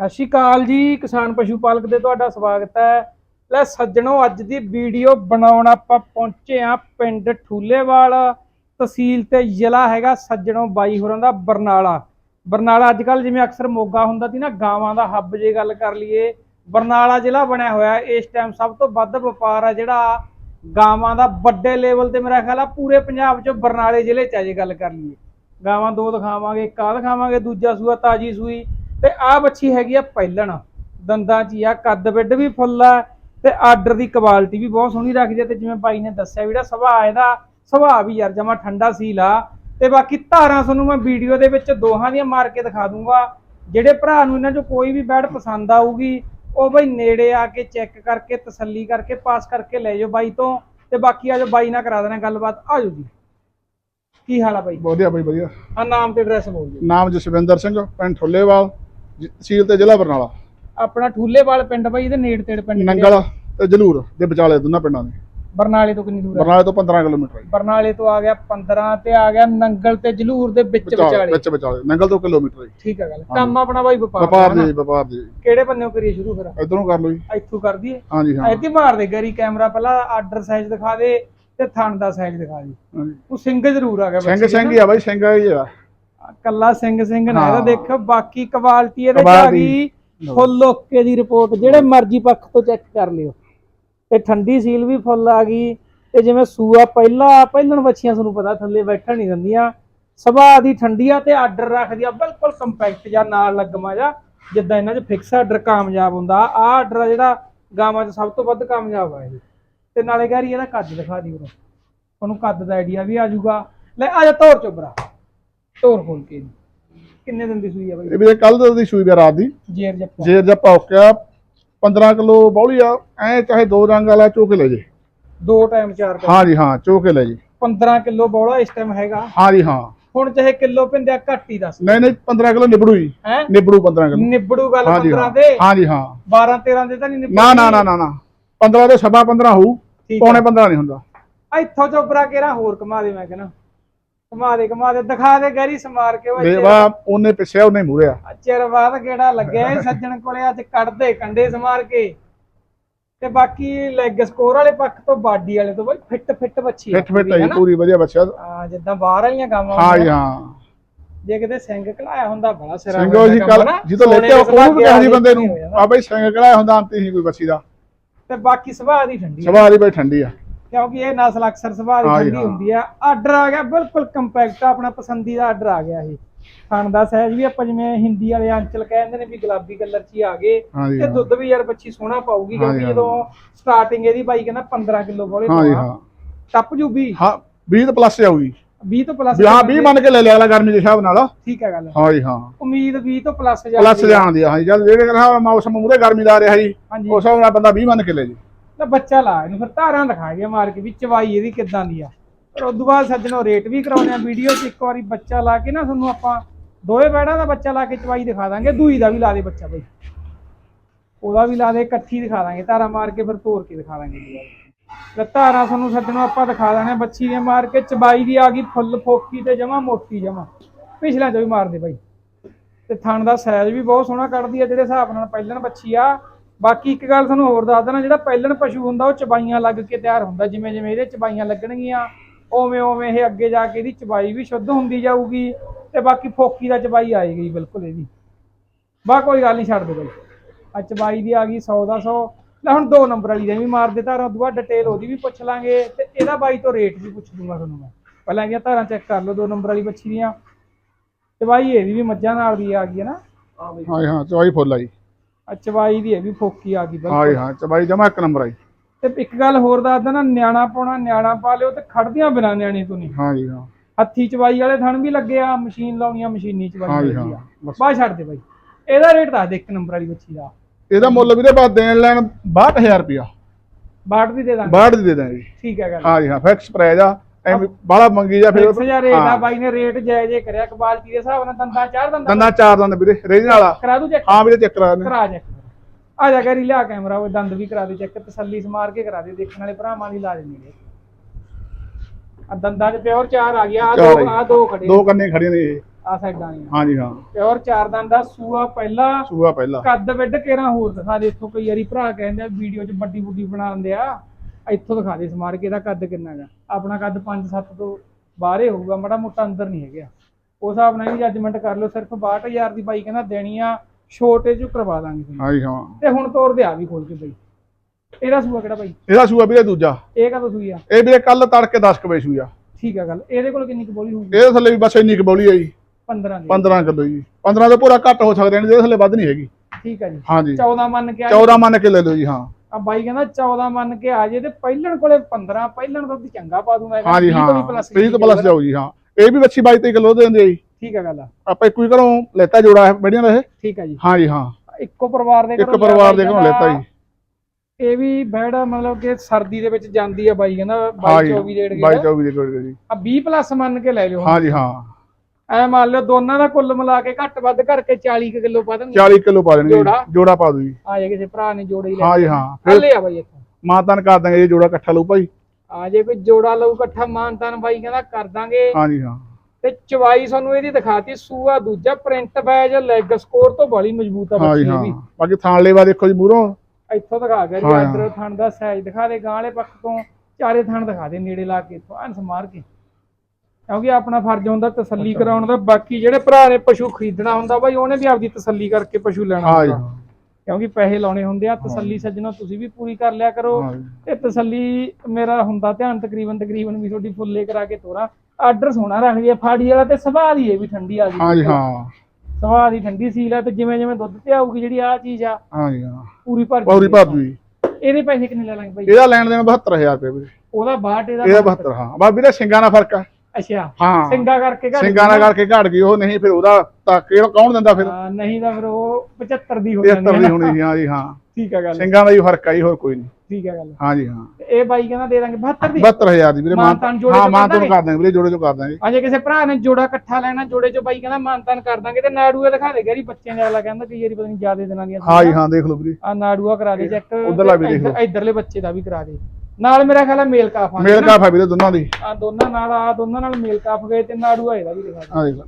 ਸਤਿ ਸ਼੍ਰੀ ਅਕਾਲ ਜੀ, ਕਿਸਾਨ ਪਸ਼ੂ ਪਾਲਕ ਦੇ ਤੁਹਾਡਾ ਸਵਾਗਤ ਹੈ। ਲੈ ਸੱਜਣੋ, ਅੱਜ ਦੀ ਵੀਡੀਓ ਬਣਾਉਣ ਆਪਾਂ ਪਹੁੰਚੇ ਆ ਪਿੰਡ ਠੂਲੇਵਾਲ। ਤਹਿਸੀਲ ਤੇ ਜ਼ਿਲ੍ਹਾ ਹੈਗਾ ਸੱਜਣੋ ਬਾਈ ਹੋਰਾਂ ਦਾ ਬਰਨਾਲਾ। ਬਰਨਾਲਾ ਅੱਜ ਕੱਲ ਜਿਵੇਂ ਅਕਸਰ ਮੋਗਾ ਹੁੰਦਾ ਸੀ ਨਾ, ਗਾਵਾਂ ਦਾ ਹੱਬ ਜੇ ਗੱਲ ਕਰ ਲਈਏ, ਬਰਨਾਲਾ ਜ਼ਿਲ੍ਹਾ ਬਣਿਆ ਹੋਇਆ ਇਸ ਟਾਈਮ ਸਭ ਤੋਂ ਵੱਧ ਵਪਾਰ ਆ ਜਿਹੜਾ ਗਾਵਾਂ ਦਾ ਵੱਡੇ ਲੈਵਲ ਤੇ ਮੇਰਾ ਖਿਆਲ ਆ, ਪੂਰੇ ਪੰਜਾਬ 'ਚ ਬਰਨਾਲੇ ਜ਼ਿਲ੍ਹੇ 'ਚ ਆ ਜੇ ਗੱਲ ਕਰ ਲਈਏ। ਗਾਵਾਂ ਦੋ ਦਿਖਾਵਾਂਗੇ, ਇੱਕ ਆਹ ਦਿਖਾਵਾਂਗੇ, ਦੂਜਾ ਸੂਆ ਤਾਜੀ ਸੂਈ। ਤੇ ਆਹ ਬੱਚੀ ਹੈਗੀ ਆ ਪਹਿਲਣ ਦੰਦਾਂ 'ਚ ਆ ਕੱਦ ਬਿੱਡ ਵੀ ਫੁੱਲ ਆ ਤੇ ਆਰਡਰ ਦੀ ਕੁਆਲਿਟੀ ਵੀ ਬਹੁਤ ਸੋਹਣੀ ਰੱਖਦੀ ਆ ਤੇ ਜਿਵੇਂ ਬਾਈ ਨੇ ਦੱਸਿਆ ਵੀ ਜਿਹੜਾ ਸੁਭਾਅ ਇਹਦਾ ਸੁਭਾਅ ਵੀ ਯਾਰ ਜਮਾ ਠੰਡਾ ਸੀਲ ਆ। ਤੇ ਬਾਕੀ ਧਾਰਾਂ ਤੁਹਾਨੂੰ ਮੈਂ ਵੀਡੀਓ ਦੇ ਵਿੱਚ ਦੋਹਾਂ ਦੀਆਂ ਮਾਰ ਕੇ ਦਿਖਾ ਦੂੰਗਾ। ਜਿਹੜੇ ਭਰਾ ਨੂੰ ਇਹਨਾਂ 'ਚੋਂ ਕੋਈ ਵੀ ਬੈਡ ਪਸੰਦ ਆਊਗੀ ਉਹ ਬਈ ਨੇੜੇ ਆ ਕੇ ਚੈੱਕ ਕਰਕੇ ਤਸੱਲੀ ਕਰਕੇ ਪਾਸ ਕਰਕੇ ਲੈ ਜਾਓ ਬਾਈ ਤੋਂ। ਤੇ ਬਾਕੀ ਆ ਜੋ ਬਾਈ ਨਾਲ ਕਰਾ ਦੇਣਾ ਗੱਲਬਾਤ। ਆ ਜਾਓ ਜੀ। ਕੀ ਹਾਲ ਆ ਬਾਈ? ਵਧੀਆ ਬਾਈ ਵਧੀਆ। ਆ ਨਾਮ ਤੇ ਐਡਰੈਸ ਬੋਲ ਦਿਓ। ਨਾਮ ਜਸਵਿੰਦਰ ਸਿੰਘ ਪਿੰਡ ਠੁੱਲੇਵਾਲ। ਤਹਿਸੀਲ ਤੇ ਜ਼ਿਲ੍ਹਾ ਬਰਨਾਲਾ। ਆਪਣਾ ਠੂਲੇਵਾਲ ਪਿੰਡ ਬਾਈ ਇਹਦੇ ਨੇੜੇ ਤੇੜੇ ਪਿੰਡ? ਨੰਗਲ ਤੇ ਜਲੂਰ ਦੇ ਵਿਚਾਲੇ ਦੋਨਾਂ ਪਿੰਡਾਂ ਦੇ। ਬਰਨਾਲੇ ਤੋਂ ਕਿੰਨੀ ਦੂਰ ਹੈ ਬਰਨਾਲੇ ਤੋਂ 15 ਕਿਲੋਮੀਟਰ ਹੈ। ਬਰਨਾਲੇ ਤੋਂ ਆ ਗਿਆ 15 ਤੇ ਆ ਗਿਆ ਨੰਗਲ ਤੇ ਜਲੂਰ ਦੇ ਵਿੱਚ ਵਿਚਾਲੇ ਵਿੱਚ ਵਿਚਾਲੇ ਨੰਗਲ ਤੋਂ ਕਿਲੋਮੀਟਰ ਹੈ। ਠੀਕ ਹੈ ਗੱਲ। ਕੰਮ ਆਪਣਾ ਬਾਈ ਵਪਾਰ ਵਪਾਰ ਦਾ ਵਪਾਰ ਦੀ ਕਿਹੜੇ ਬੰਨੇੋਂ ਕਰੀਏ ਸ਼ੁਰੂ ਫਿਰ? ਇਧਰੋਂ ਕਰ ਲਓ ਜੀ। ਇੱਥੋਂ ਕਰ ਦਈਏ ਹਾਂਜੀ ਹਾਂ। ਇੱਥੇ ਮਾਰ ਦੇ ਗਰੀ ਕੈਮਰਾ ਪਹਿਲਾਂ ਆਰਡਰ ਸਾਈਜ਼ ਦਿਖਾ ਦੇ ਤੇ ਥਣ ਦਾ ਸਾਈਜ਼ ਦਿਖਾ ਦੇ। ਹਾਂਜੀ। ਉਹ ਸਿੰਘ ਜ਼ਰੂਰ ਆ ਗਿਆ ਸਿੰਘ ਸਿੰਘ ਹੀ ਆ ਬਾਈ ਸਿੰਘ ਹੀ ਆ। ਕੱਲਾ ਸਿੰਘ ਸਿੰਘ ਨਾ ਇਹਦਾ। ਦੇਖੋ ਬਾਕੀ ਕੁਆਲਿਟੀ ਇਹਦੇ ਚ ਆ। ਗਈ ਫੁੱਲ ਓਕੇ ਦੀ ਰਿਪੋਰਟ ਜਿਹੜੇ ਮਰਜ਼ੀ ਪੱਖ ਤੋਂ ਚੈੱਕ ਕਰ ਲਿਓ ਤੇ ਠੰਡੀ ਸੀਲ ਵੀ ਫੁੱਲ ਆ ਗਈ ਤੇ ਜਿਵੇਂ ਸੂਆ ਪਹਿਲਾ ਪਹਿਲਣ ਬੱਚੀਆਂ ਤੁਹਾਨੂੰ ਪਤਾ ਥੱਲੇ ਬੈਠਣ ਨਹੀਂ ਦਿੰਦੀਆਂ ਸੁਭਾਅ ਦੀ ਠੰਡੀ ਆ ਤੇ ਆਰਡਰ ਰੱਖਦੀ ਆ ਬਿਲਕੁਲ ਕੰਪੈਕਟ ਜਾਂ ਨਾਲ ਲੱਗਮਾ ਜਾਂ ਜਿੱਦਾਂ ਇਹਨਾਂ 'ਚ ਫਿਕਸ ਆਰਡਰ ਕਾਮਯਾਬ ਹੁੰਦਾ ਆ ਆਰਡਰ ਜਿਹੜਾ ਗਾਵਾਂ 'ਚ ਸਭ ਤੋਂ ਵੱਧ ਕਾਮਯਾਬ ਆ ਇਹ ਤੇ ਨਾਲੇ ਗਾਰੀ ਇਹਦਾ ਕੱਦ ਦਿਖਾ ਦਿਓ। ਤੁਹਾਨੂੰ ਕੱਦ ਦਾ ਆਈਡੀਆ ਵੀ ਆ ਜਾਊਗਾ ਲੈ ਆ ਜਾ ਤੋਰ ਚੋਬਰਾ ਤੋਰ ਖੋਲ ਕੇ। ਕਿੰਨੇ ਦਿਨ ਦੀ ਸੂਈ ਆ ਬਾਈ? ਇਹ ਵੀ ਕੱਲ ਦੀ ਸੂਈ ਵੀ ਰਾਤ ਦੀ। ਜੇਰ ਜੱਪਾ। ਜੇ ਜਾਂ ਪੌਕਿਆ 15 ਕਿਲੋ ਬੌਲੀ ਆ ਐ ਚਾਹੇ ਦੋ ਰੰਗ ਵਾਲਾ ਚੋਕੇ ਲੈ ਜੇ। ਦੋ ਟਾਈਮ ਚਾਰ ਟਾਈਮ ਹਾਂਜੀ ਹਾਂ ਚੋਕੇ ਲੈ ਜੀ। 15 ਕਿਲੋ ਬੋਲਾ ਇਸ ਟਾਈਮ ਹੈਗਾ। ਹਾਂਜੀ ਹਾਂ। ਹੁਣ ਚਾਹੇ ਕਿਲੋ ਪਿੰਦਿਆ ਘੱਟ ਹੀ ਦੱਸ। ਨਹੀਂ ਨਹੀਂ 15 ਕਿਲੋ ਨਿਬੜੂ ਜੀ। ਹੈ? ਨਿਬੜੂ 15 ਕਿਲੋ। ਨਿਬੜੂ ਗੱਲ ਹਾਂਜੀ 15 ਹਾਂ ਦੇ? ਹਾਂਜੀ ਹਾਂ। 12 13 ਦੇ ਤਾਂ ਨਹੀਂ ਨਿਬੜੂ ਨਾ ਨਾ ਨਾ ਨਾ ਨਾ। 15 ਦੇ ਸਵਾ 15 ਹੋਊ। ਪੌਣੇ 15 ਨਹੀਂ ਹੁੰਦਾ। ਇੱਥੋਂ ਚੋਬਰਾ ਕਿਹੜਾ ਹੋਰ ਕਮਾ ਦੇ ਮੈਂ ਕਹਿੰਦਾ। ਕਮਾ ਦੇ ਦਿਖਾ ਦੇ ਗੈਰੀ ਸਮਾਰ ਕੇ ਉਹ ਦੇਵਾ ਉਹਨੇ ਪਿੱਛੇ ਉਹਨੇ ਮੂਰਿਆ ਚਿਰ ਬਾਅਦ ਕਿਹੜਾ ਲੱਗਿਆ ਇਹ ਸੱਜਣ ਕੋਲੇ ਅੱਜ ਕੱਢਦੇ ਕੰਡੇ ਸਮਾਰ ਕੇ। ਤੇ ਬਾਕੀ ਲੈਗ ਸਕੋਰ ਵਾਲੇ ਪੱਖ ਤੋਂ ਬਾਡੀ ਵਾਲੇ ਤੋਂ ਬਈ ਫਿੱਟ ਫਿੱਟ ਬੱਚੀ ਆ ਫਿੱਟ ਫਿੱਟ ਪੂਰੀ, ਹੈ ਜੀ, ਹਨਾ? ਪੂਰੀ ਵਧੀਆ ਬੱਚਾ ਹਾਂ ਜਿੱਦਾਂ ਬਾਹਰ ਵਾਲੀਆਂ ਗਾਵਾਂ ਹਾਂ ਜੀ ਹੁੰਦੀਆਂ। ਹਾਂ। ਜੇ ਕਿਤੇ ਸਿੰਘ ਘਲਾਇਆ ਹੁੰਦਾ ਬੜਾ ਸਿਰਾ ਸਿੰਘੋ ਜੀ ਕੱਲ ਜਦੋਂ ਲੈ ਕੇ ਉਹ ਵੀ ਕਿਹਾ ਸੀ ਬੰਦੇ ਨੂੰ? ਆ ਬਈ ਸਿੰਘ ਕਿਹੜਾ ਹੁੰਦਾ ਅੰਤੀ ਸੀ ਕੋਈ ਬੱਚੀ ਦਾ। ਤੇ ਬਾਕੀ ਸੁਭਾਅ ਦੀ ਠੰਡੀ ਬਈ ਠੰਡੀ ਆ। ਕਿਉਂਕਿ ਇਹ ਨਸਲ ਅਕਸਰ ਸੁਭਾਅ ਦੀ ਠੰਡੀ। ਹੁੰਦੀ ਆ। ਆਰਡਰ ਆ ਗਿਆ ਬਿਲਕੁਲ ਕੰਪੈਕਟ ਆਪਣਾ ਪਸੰਦੀਦਾ ਆਰਡਰ ਆ ਗਿਆ ਇਹ। ਖਾਣ ਦਾ ਸਾਈਜ਼ ਵੀ ਆਪਾਂ ਜਿਵੇਂ ਹਿੰਦੀ ਵਾਲੇ ਅੰਚਲ ਕਹਿੰਦੇ ਨੇ ਵੀ ਗੁਲਾਬੀ ਕਲਰ 'ਚ ਹੀ ਆ ਗਏ ਤੇ ਦੁੱਧ ਵੀ ਯਾਰ ਬੱਚੀ ਸੋਹਣਾ ਪਾਊਗੀ ਕਿਉਂਕਿ। ਜਦੋਂ ਸਟਾਰਟਿੰਗ ਇਹਦੀ ਬਾਈ ਕਹਿੰਦਾ 15 ਕਿਲੋ ਬੋਲੇ ਹਾਂ ਟੱਪ ਜੂ ਵੀ ਹਾਂ 20 ਪਲੱਸ ਆਊਗੀ। 20 ਤੋਂ ਪਲੱਸ ਹਾਂ 20 ਮੰਨ ਕੇ ਲੈ ਲਿਆ ਅਗਲਾ ਗਰਮੀ ਦੇ ਹਿਸਾਬ ਨਾਲ। ਠੀਕ ਹੈ ਗੱਲ। ਹਾਂ ਜੀ ਹਾਂ। ਉਮੀਦ 20 ਤੋਂ ਪਲੱਸ ਪਲੱਸ ਜਾਣ ਦੀ ਆ, ਹਾਂ ਜਦ ਜਿਹੜੇ ਕਹਿੰਦਾ ਮੌਸਮ ਮੂਰੇ ਗਰਮੀ ਦਾ ਰਿਹਾ ਜੀ ਉਸ ਹਿਸਾਬ ਨਾਲ ਬੰਦਾ 20 ਮੰਨ ਕੇ ਲੈ ਜੀ। ਨਾ ਬੱਚਾ ਲਾ, ਇਹਨੂੰ ਫਿਰ ਧਾਰਾਂ ਦਿਖਾ ਮਾਰ ਕੇ ਵੀ ਚਵਾਈ ਇਹਦੀ ਕਿੱਦਾਂ ਦੀ ਆ। ਪਰ ਉਦੋਂ ਬਾਅਦ ਸੱਜਣੋ ਰੇਟ ਵੀ ਕਰਾਉਣੇ ਆ ਵੀਡੀਓ 'ਚ ਇੱਕ ਵਾਰੀ ਬੱਚਾ ਲਾ ਕੇ ਨਾ ਤੁਹਾਨੂੰ ਆਪਾਂ ਦੋਵੇਂ ਬੈੜਾਂ ਦਾ ਬੱਚਾ ਲਾ ਕੇ ਚਵਾਈ ਦਿਖਾ ਦਾਂਗੇ, ਦੂਈ ਦਾ ਵੀ ਲਾ ਦੇ ਬੱਚਾ ਬਈ। ਉਹਦਾ ਵੀ ਲਾ ਦੇ, ਇਕੱਠੀ ਦਿਖਾ ਦਾਂਗੇ, ਧਾਰਾਂ ਮਾਰ ਕੇ ਫਿਰ ਤੋੜ ਕੇ ਦਿਖਾ ਦਾਂਗੇ। ਦੁਬਾਰਾ ਤੇ ਧਾਰਾਂ ਤੁਹਾਨੂੰ ਸੱਜਣੋ ਆਪਾਂ ਦਿਖਾ ਦਾਂਗੇ, ਬੱਚੀ ਦੇ ਮਾਰ ਕੇ ਚਬਾਈ ਦੀ ਆ ਗਈ ਫੁੱਲ ਫੋਕੀ ਤੇ ਜਮਾ ਮੋਟੀ ਜਮਾ। ਪਿਛਲਿਆਂ 'ਚ ਵੀ ਮਾਰਦੇ ਬਾਈ। ਤੇ ਥਣ ਦਾ ਸਾਈਜ਼ ਵੀ ਬਹੁਤ ਸੋਹਣਾ ਕੱਢਦੀ ਆ, ਜਿਹੜੇ ਹਿਸਾਬ ਨਾਲ ਪਹਿਲਾਂ ਬੱਚੀ ਆ ਬਾਕੀ ਇੱਕ ਗੱਲ ਤੁਹਾਨੂੰ ਹੋਰ ਦੱਸ ਦੇਣਾ ਜਿਹੜਾ ਪਹਿਲਣ ਪਸ਼ੂ ਹੁੰਦਾ, ਉਹ ਚਬਾਈਆਂ ਲੱਗ ਕੇ ਤਿਆਰ ਹੁੰਦਾ, ਜਿਵੇਂ ਜਿਵੇਂ ਇਹਦੇ ਚਬਾਈਆਂ ਲੱਗਣਗੀਆਂ ਓਵੇਂ ਓਵੇਂ ਇਹ ਅੱਗੇ ਜਾ ਕੇ ਇਹਦੀ ਚਬਾਈ ਵੀ ਸ਼ੁੱਧ ਹੁੰਦੀ ਜਾਊਗੀ ਤੇ ਬਾਕੀ ਫੋਕੀ ਦਾ ਚਬਾਈ ਆਏਗੀ ਬਿਲਕੁਲ ਇਹਦੀ। ਬਾ, ਕੋਈ ਗੱਲ ਨਹੀਂ, ਛੱਡ ਦੇ ਬਾਈ। ਆ ਚਬਾਈ ਦੀ ਆ ਗਈ 100 ਦਾ 100 ਲੈ ਹੁਣ ਦੋ ਨੰਬਰ ਵਾਲੀ ਦੇ ਵੀ ਮਾਰ ਦੇ ਧਾਰਾਂ ਉਦੋਂ ਬਾਅਦ ਡਿਟੇਲ ਉਹਦੀ ਵੀ ਪੁੱਛ ਲਾਂਗੇ ਤੇ ਇਹਦਾ ਬਾਈ ਤੋਂ ਰੇਟ ਵੀ ਪੁੱਛ ਦੂੰਗਾ ਤੁਹਾਨੂੰ ਮੈਂ। ਪਹਿਲਾਂ ਇਹਦੀਆਂ ਧਾਰਾਂ ਚੈੱਕ ਕਰ ਲਓ, ਦੋ ਨੰਬਰ ਵਾਲੀ ਬੱਚੀ ਦੀਆਂ। ਤੇ ਇਹਦੀ ਵੀ ਮੱਝਾਂ ਨਾਲ ਦੀ ਆ ਗਈ ਹੈ ਨਾ? ਹਾਂ ਹਾਂ, ਚਵਾਈ ਫੁੱਲ ਆ ਜੀ। ਆ ਚਵਾਈ ਦੀ ਇਹ ਵੀ ਫੋਕੀ ਆ ਗਈ ਹਾਂ ਜੀ ਹਾਂ ਚਵਾਈ ਜਮਾ ਇੱਕ ਨੰਬਰ ਆ ਜੀ ਤੇ ਇੱਕ ਗੱਲ ਹੋਰ ਦੱਸ ਦੇਣਾ ਨਿਆਣਾ ਪਾਉਣਾ ਨਿਆਣਾ ਪਾ ਲਿਓ ਤੇ ਖੜਦੀਆਂ ਬਿਨਾਂ ਨਿਆਣੇ ਤੋਂ ਨਹੀਂ। ਹਾਂ ਜੀ ਹਾਂ। ਹੱਥੀ ਚਵਾਈ ਵਾਲੇ ਥਣ ਵੀ ਲੱਗੇ ਆ ਮਸ਼ੀਨ ਲਾਉਣੀ ਆ ਮਸ਼ੀਨੀ ਚਵਾਈ ਹਾਂ ਜੀ ਹਾਂ ਬਸ। ਬਾਹਰ ਛੱਡ ਦੇ ਬਾਈ। ਇਹਦਾ ਰੇਟ ਦੱਸ ਦੇ ਇੱਕ ਨੰਬਰ ਵਾਲੀ ਬੱਚੀ ਦਾ। ਇਹਦਾ ਮੁੱਲ ਵੀਰੇ ਬਾਅਦ ਦੇਣ ਲੈਣ 62000 ਰੁਪਿਆ ਬਾਟ ਦੀ ਦੇ ਦਾਂਗੇ। 62 ਦੀ ਦੇ ਦਾਂਗੇ ਜੀ। ਠੀਕ ਹੈ ਗੱਲ। ਹਾਂ ਜੀ ਹਾਂ ਫਿਕਸ ਪ੍ਰਾਈਜ਼ ਆ। ਐਵੇਂ ਬਾਹਲਾ ਮੰਗੀ ਜਾ ਫਿਰ ਫਿਕਸ ਜਿਹਾ ਰੇਟ ਆ ਹਾਂ। ਬਾਈ ਨੇ ਰੇਟ ਜਾਇਜ਼ ਹੀ ਕਰਿਆ ਕਬਾਲਟੀ ਦੇ ਹਿਸਾਬ ਨਾਲ ਦੰਦਾਂ ਚਾਰ ਦੰਦਾਂ ਦੰਦਾਂ ਚਾਰ ਦੰਦ ਵੀਰੇ ਰੇਜ ਵਾਲਾ। ਕਰਾ ਦੂ ਚੈੱਕ? ਹਾਂ ਵੀਰੇ ਚੱਕ ਕਰਾ ਦੇ ਕਰਾ ਚੈੱਕ ਆ ਜਾ ਕਰੀ ਲਿਆ ਕੈਮਰਾ ਉਹ ਦੰਦ ਵੀ ਕਰਾ ਦੇ ਚੈੱਕ ਤਸੱਲੀ ਸਮਾਰ ਕੇ ਕਰਾ ਦੇ ਦੇਖਣ ਵਾਲੇ ਭਰਾਵਾਂ ਦੀ ਲਾਜ ਨਹੀਂ ਆ ਦੰਦਾਂ 'ਚ ਪਿਓਰ ਚਾਰ ਆ ਗਿਆ ਆ ਚਾਰ ਦੋ ਆ ਆ ਦੋ ਖੜੇ ਦੋ ਕੰਨੇ ਖੜੀਆਂ ਨੇ ਇਹ। ਆ ਸਾਈਡਾਂ ਦੀਆਂ ਹਾਂਜੀ ਹਾਂ। ਪਿਓਰ ਚਾਰ ਦੰਦ ਦਾ ਸੂਆ ਪਹਿਲਾ ਸੂਆ ਪਹਿਲਾ। ਕੱਦ ਵਿੱਡ ਕੇਰਾ ਹੋਰ ਦਿਖਾ ਦੇ ਇੱਥੋਂ ਕਈ ਵਾਰੀ ਭਰਾ ਕਹਿੰਦੇ ਆ ਵੀਡੀਓ 'ਚ ਵੱਡੀ ਬੁੱਡੀ ਬਣਾ ਦਿੰਦੇ ਆ। ਇੱਥੋਂ ਦਿਖਾ ਦੇ ਸਮਾਰ ਕੇ ਇਹਦਾ ਕੱਦ ਕਿੰਨਾ ਹੈਗਾ। ਆਪਣਾ ਕੱਦ 5-7 ਤੋਂ ਬਾਹਰੇ ਹੋਊਗਾ ਮਾੜਾ ਮੋਟਾ ਅੰਦਰ ਨਹੀਂ ਹੈਗਾ ਉਸ ਹਿਸਾਬ ਨਾਲ ਵੀ ਜੱਜਮੈਂਟ ਕਰ ਲਓ ਸਿਰਫ 62000 ਦੀ ਬਾਈ ਕਹਿੰਦਾ ਦੇਣੀ ਆ ਛੋਟੇ 'ਚ ਕਰਵਾ ਦਾਂਗੇ ਤੁਹਾਨੂੰ। ਹਾਂਜੀ ਹਾਂ। ਤੇ ਹੁਣ ਤੋਰ ਦੇ ਆ ਵੀ ਖੋਲ ਕੇ ਬਾਈ। ਇਹਦਾ ਸੂਆ ਕਿਹੜਾ ਬਾਈ? ਇਹਦਾ ਸੂਆ ਵੀਰੇ ਦੂਜਾ। ਇਹ ਕਦੋਂ ਸੂਈ ਆ? ਇਹ ਵੀਰੇ ਕੱਲ ਤੜਕੇ 10 ਕੁ ਵਜੇ ਸੂਈ ਆ। ਠੀਕ ਆ ਗੱਲ। ਇਹਦੇ ਕੋਲ ਕਿੰਨੀ ਕੁ ਬੋਲੀ ਹੋਊਗੀ? ਇਹਦੇ ਥੱਲੇ ਵੀ ਬਸ ਇੰਨੀ ਕੁ ਬੌਲੀ ਆ ਜੀ। 15 ਦੀ। 15 ਕਿਲੋ ਜੀ। 15 ਤੋਂ ਪੂਰਾ ਘੱਟ ਹੋ ਸਕਦੇ ਨੇ ਇਹਦੇ ਥੱਲੇ ਵੱਧ ਨਹੀਂ ਹੈਗੀ। ਠੀਕ ਆ ਜੀ। ਹਾਂਜੀ 14 ਮੰਨ ਕੇ ਆ 14 ਮੰਨ ਕੇ ਲੈ ਲਓ ਜੀ ਹਾਂ। ਆ ਬਾਈ ਕਹਿੰਦਾ 14 ਮੰਨ ਕੇ ਆ ਜੇ ਤੇ ਪਹਿਲਣ ਕੋਲੇ 15 ਪਹਿਲਣ ਤੋਂ ਚੰਗਾ ਪਾ ਦੂੰ ਮੈਂ ਕਿਹਾ ਹਾਂਜੀ 30 ਹਾਂ ਵੀ plus 30 ਤੋਂ ਪਲੱਸ ਜਾਊ ਜੀ ਹਾਂ। ਇਹ ਵੀ ਬੱਚੀ 22 ਕਿਲੋ ਦੇ ਦਿੰਦੇ ਆ ਜੀ। ਠੀਕ ਆ ਗੱਲ ਆ। ਆਪਾਂ ਇੱਕੋ ਹੀ ਘਰੋਂ ਲੈਤਾ ਜੋੜਾ ਹੈ ਬੜੀਆਂ ਦਾ ਇਹ? ਠੀਕ ਆ ਜੀ। ਹਾਂਜੀ ਹਾਂ। ਇੱਕੋ ਪਰਿਵਾਰ ਦੇ ਇੱਕ ਘਰੋਂ ਪਰਿਵਾਰ ਦੇ ਘਰੋਂ ਲੈਤਾ ਜੀ। ਇਹ ਵੀ ਬੈੜਾ ਮਤਲਬ ਕਿ ਸਰਦੀ ਦੇ ਵਿੱਚ ਜਾਂਦੀ ਆ ਬਾਈ ਕਹਿੰਦਾ ਹਾਂ 22 ਜੀ 24 ਰੇਟ 22 ਗਿਆ 24 ਦੇ ਕੋਲ ਜੀ। ਆ 20 ਪਲੱਸ ਮੰਨ ਕੇ ਲੈ ਲਿਓ। ਹਾਂਜੀ ਹਾਂ। ਐ ਮੰਨ ਲਿਓ ਦੋਨਾਂ ਦਾ ਕੁੱਲ ਮਿਲਾ ਕੇ ਘੱਟ ਵੱਧ ਕਰਕੇ 40 ਕੁ ਕਿਲੋ ਪਾ ਦੇਣਗੇ 40 ਕਿਲੋ ਪਾ ਦੇਣਗੇ ਜੀ। ਜੋੜਾ? ਜੋੜਾ ਪਾ ਦੂ ਜੀ। ਆ ਜੇ ਕਿਸੇ ਭਰਾ ਨੇ ਜੋੜੇ ਹੀ ਲੈ ਹਾਂ ਜੀ ਹਾਂ। ਫਿਰ ਹੱਲੇ ਆ ਬਾਈ ਇੱਥੋਂ। ਮਾਤਾਨ ਕਰ ਦਾਂਗੇ ਇਹ ਜੋੜਾ ਇਕੱਠਾ ਲਊ ਭਾਈ। ਆ ਜੇ ਕੋਈ ਜੋੜਾ ਲਊ ਇਕੱਠਾ ਮਾਨਤਾਨ ਬਾਈ ਕਹਿੰਦਾ ਕਰ ਦਾਂਗੇ। ਹਾਂਜੀ ਹਾਂ। ਤੇ ਚਵਾਈ ਸਾਨੂੰ ਇਹਦੀ ਦਿਖਾਤੀ ਸੂਆ ਦੂਜਾ ਪ੍ਰਿੰਟ ਬੈਜ ਲੈਗ ਸਕੋਰ ਤੋਂ ਬੜੀ ਮਜ਼ਬੂਤ ਆ ਬੱਚੀ ਇਹ ਹਾਂ। ਵੀ। ਬਾਕੀ ਥਾਣ ਲੇਵਾ ਦੇਖੋ ਜੀ ਮੂਹਰੋਂ। ਇੱਥੋਂ ਦਿਖਾ ਗਿਆ ਜੀ ਹਾਂ। ਆਰਡਰ ਥਣ ਦਾ ਸਾਈਜ਼ ਦਿਖਾ ਦੇ ਗਾਂ ਵਾਲੇ ਪੱਖ ਤੋਂ ਚਾਰੇ ਥਣ ਦਿਖਾ ਦੇ ਨੇੜੇ ਲਾ ਕੇ ਇੱਥੋਂ ਐਨ ਸਮਾਰ ਕੇ। ਕਿਉਂਕਿ ਆਪਣਾ ਫਰਜ਼ ਹੁੰਦਾ ਤਸੱਲੀ ਕਰਾਉਣ ਦਾ ਬਾਕੀ ਜਿਹੜੇ ਭਰਾ ਨੇ ਪਸ਼ੂ ਖਰੀਦਣਾ ਹੁੰਦਾ ਬਾਈ ਉਹਨੇ ਵੀ ਆਪਦੀ ਤਸੱਲੀ ਕਰਕੇ ਪਸ਼ੂ ਲੈਣਾ ਹਾਂ ਜੀ। ਹੁੰਦਾ। ਕਿਉਂਕਿ ਪੈਸੇ ਲਾਉਣੇ ਹੁੰਦੇ ਆ ਤਸੱਲੀ ਸੱਜਣੋ ਤੁਸੀਂ ਵੀ ਪੂਰੀ ਕਰ ਲਿਆ ਕਰੋ। ਹਾਂ ਜੀ। ਤੇ ਤਸੱਲੀ ਮੇਰਾ ਹੁੰਦਾ ਧਿਆਨ ਤਕਰੀਬਨ ਤਕਰੀਬਨ ਵੀ ਤੁਹਾਡੀ ਫੁੱਲੇ ਕਰਾ ਕੇ ਤੋਰਾ। ਆਰਡਰ ਸੋਹਣਾ ਰੱਖ ਲਿਆ ਫਾੜੀ ਵਾਲਾ ਤੇ ਸੁਭਾਅ ਦੀ ਇਹ ਵੀ ਠੰਡੀ ਆ ਗਈ। ਹਾਂ ਜੀ ਹਾਂ। ਸੁਭਾਅ ਦੀ ਠੰਡੀ ਸੀਲ ਆ ਤੇ ਜਿਵੇਂ ਜਿਵੇਂ ਦੁੱਧ ਤੇ ਆਊਗੀ ਜਿਹੜੀ ਆ ਚੀਜ਼ ਆ ਹਾਂ ਜੀ ਹਾਂ। ਪੂਰੀ ਭਰ ਪੌਰੀ ਭਰ ਦੂ ਜੀ ਇਹਦੇ ਪੈਸੇ ਕਿੰਨੇ ਲੈ ਲਾਂਗੇ ਭਾਈ ਇਹਦਾ ਲੈਣ ਦੇਣ 72000 ਰੁਪਏ ਵੀਰੇ। ਉਹਦਾ 62 ਇਹਦਾ ਇਹਦਾ 72 ਹਾਂ। ਬਾ ਵੀਰੇ ਸਿੰਘਾਂ ਨਾਲ ਫ਼ਰਕ ਆ। ਅੱਛਾ ਹਾਂ। ਸਿੰਗਾ ਕਰਕੇ ਘੱਟ ਸਿੰਘਾਂ ਨਾਲ ਕਰਕੇ ਘਟ ਗਈ ਉਹ ਨਹੀਂ ਫਿਰ ਉਹਦਾ ਤਾਂ ਕਿਹੜਾ ਕੌਣ ਦਿੰਦਾ ਫਿਰ? ਹਾਂ, ਨਹੀਂ ਤਾਂ ਫਿਰ ਉਹ 75 ਦੀ ਹੋ 73 ਜਾਂਦੀ ਦੀ ਹੈ ਹੋਣੀ ਸੀ ਹਾਂ ਜੀ ਹਾਂ। ਠੀਕ ਆ ਗੱਲ। ਸਿੰਘਾਂ ਦਾ ਹੀ ਫ਼ਰਕ ਆ ਜੀ ਹੋਰ ਕੋਈ ਨਹੀਂ। ਠੀਕ ਆ ਗੱਲ। ਹਾਂ ਜੀ ਹਾਂ। ਤੇ ਇਹ ਬਾਈ ਕਹਿੰਦਾ ਦੇ ਦਾਂਗੇ 72 ਦੀ। 72000 ਦੀ ਵੀਰੇ ਮਾਨਤਾਨ ਜੋੜੇ ਹਾਂ ਚੋਂ ਮਾਨਤਾਨ ਕਰ ਦਾਂਗੇ ਵੀਰੇ ਜੋੜੇ ਚੋਂ ਕਰ ਦਾਂਗੇ। ਅਜੇ ਕਿਸੇ ਭਰਾ ਨੇ ਜੋੜਾ ਇਕੱਠਾ ਲੈਣਾ ਜੋੜੇ ਚੋਂ ਬਾਈ ਕਹਿੰਦਾ ਮਾਨਤਾਨ ਕਰ ਦਾਂਗੇ ਤੇ ਨਾੜੂਏ ਦਿਖਾ ਦੇ ਗਰੀ ਬੱਚਿਆਂ ਦੇ ਅਗਲਾ ਕਹਿੰਦਾ ਕਈ ਵਾਰੀ ਪਤਾ ਨਹੀਂ ਜ਼ਿਆਦੇ ਦਿਨਾਂ ਦੀਆਂ ਹਾਂ ਜੀ ਹਾਂ ਦੇਖ ਲਓ ਵੀਰੇ। ਆ ਨਾੜੂਆ ਕਰਾ ਦੇ ਚੈੱਕ। ਉੱਧਰਲਾ ਵੀ ਦੇਖ ਲਓ। ਇਧਰਲੇ ਬੱਚੇ ਦਾ ਵੀ ਕਰਾ ਦੇ। ਨਾਲ ਮੇਰਾ ਖਿਆਲ ਹੈ ਮੇਲ ਕਾਫ ਆ ਮੇਲ ਕਾਫ ਹੈ ਵੀਰੇ ਦੋਨਾਂ ਦੀ। ਆ ਦੋਨਾਂ ਨਾਲ ਆ ਦੋਨਾਂ ਨਾਲ ਮੇਲ ਕਾਫ ਗਏ ਤੇ ਨਾੜੂਆ ਇਹਦਾ ਵੀ ਦਿਖਾ ਲਓ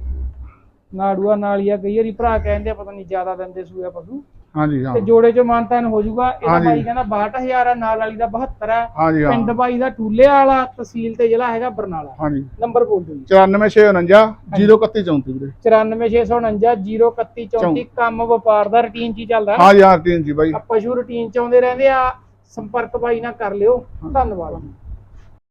ਨਾੜੂਆ ਨਾਲ ਹੀ ਆ ਕਈ ਵਾਰੀ ਭਰਾ ਕਹਿੰਦੇ ਆ ਪਤਾ ਨਹੀਂ ਜ਼ਿਆਦਾ ਦਿੰਦੇ ਸੂਆ ਪਸ਼ੂ। ਹਾਂ ਜੀ ਹਾਂ। ਤੇ ਜੋੜੇ ਚੋਂ ਮਾਨਤਾਨ ਹੋ ਜਾਊਗਾ। ਇਹਦਾ ਹਾਂਜੀ। ਬਾਈ ਕਹਿੰਦਾ 62000 ਆ ਨਾਲ ਵਾਲੀ ਦਾ 72 ਆ। ਹਾਂ। ਪਿੰਡ ਬਾਈ ਦਾ ਟੂਲੇ ਵਾਲਾ ਤਹਿਸੀਲ ਤੇ ਜ਼ਿਲ੍ਹਾ ਹੈਗਾ ਬਰਨਾਲਾ। ਹਾਂ ਜੀ ਨੰਬਰ ਬੋਲ ਦਿਓ ਜੀ। 94649 03134 ਵੀਰੇ। 94649 03134 ਕੰਮ ਵਪਾਰ ਦਾ ਰੁਟੀਨ ਚ ਚੱਲਦਾ? ਹਾਂ ਜੀ ਹਾਂ ਟੀਨ ਜੀ ਬਾਈ। ਆ ਪਸ਼ੂ ਰੁਟੀਨ ਚ ਆਉਂਦੇ ਰਹਿੰਦੇ ਆ ਸੰਪਰਕ ਬਾਈ ਨਾਲ ਕਰ ਲਿਓ। ਧੰਨਵਾਦ।